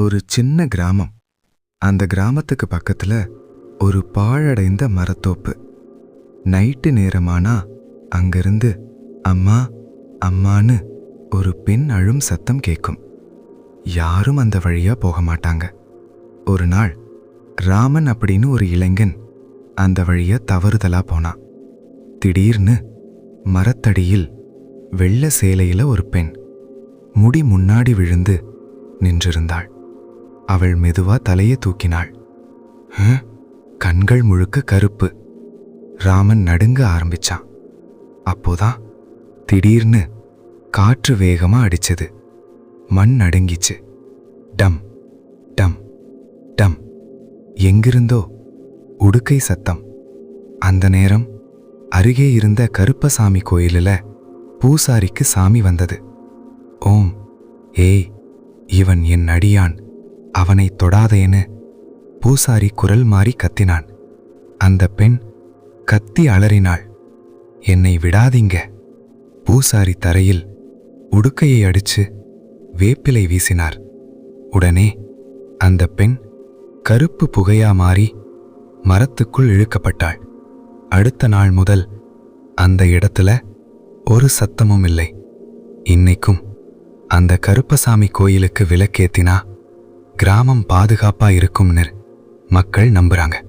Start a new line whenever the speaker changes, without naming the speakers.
ஒரு சின்ன கிராமம். அந்த கிராமத்துக்கு பக்கத்துல ஒரு பாழடைந்த மரத்தோப்பு. நைட்டு நேரமானா அங்கிருந்து அம்மா அம்மான்னு ஒரு பெண் அழும் சத்தம் கேட்கும் யாரும் அந்த வழியா போக மாட்டாங்க. ஒரு நாள் ராமன் அப்படின்னு ஒரு இளைஞன் அந்த வழியா தவறுதலா போனான் திடீர்னு மரத்தடியில் வெள்ள சேலையில ஒரு பெண் முடி முன்னாடி விழுந்து நின்றிருந்தாள். அவள் மெதுவா தலையை தூக்கினாள். கண்கள் முழுக்க கருப்பு. ராமன் நடுங்க ஆரம்பிச்சான். அப்போதான் திடீர்னு காற்று வேகமா அடிச்சது. மண் நடுங்கிச்சு. டம் டம் டம். எங்கிருந்தோ உடுக்கை சத்தம். அந்த நேரம் அருகே இருந்த கருப்பசாமி கோயிலில் பூசாரிக்கு சாமி வந்தது. ஓம் ஏய் இவன் என் அடியான். அவனை தொடாதேன்னு பூசாரி குரல் மாறி கத்தினான். அந்த பெண் கத்தி அலறினாள். என்னை விடாதீங்க. பூசாரி தரையில் உடுக்கையை அடிச்சு வேப்பிலை வீசினார். உடனே அந்த பெண் கருப்பு புகையா மாறி மரத்துக்குள் இழுக்கப்பட்டாள். அடுத்த நாள் முதல் அந்த இடத்துல ஒரு சத்தமும் இல்லை. இன்னைக்கும் அந்த கருப்பசாமி கோயிலுக்கு விளக்கேத்தினா கிராமம் பாதுகாப்பா இருக்கும்னு மக்கள் நம்புறாங்க.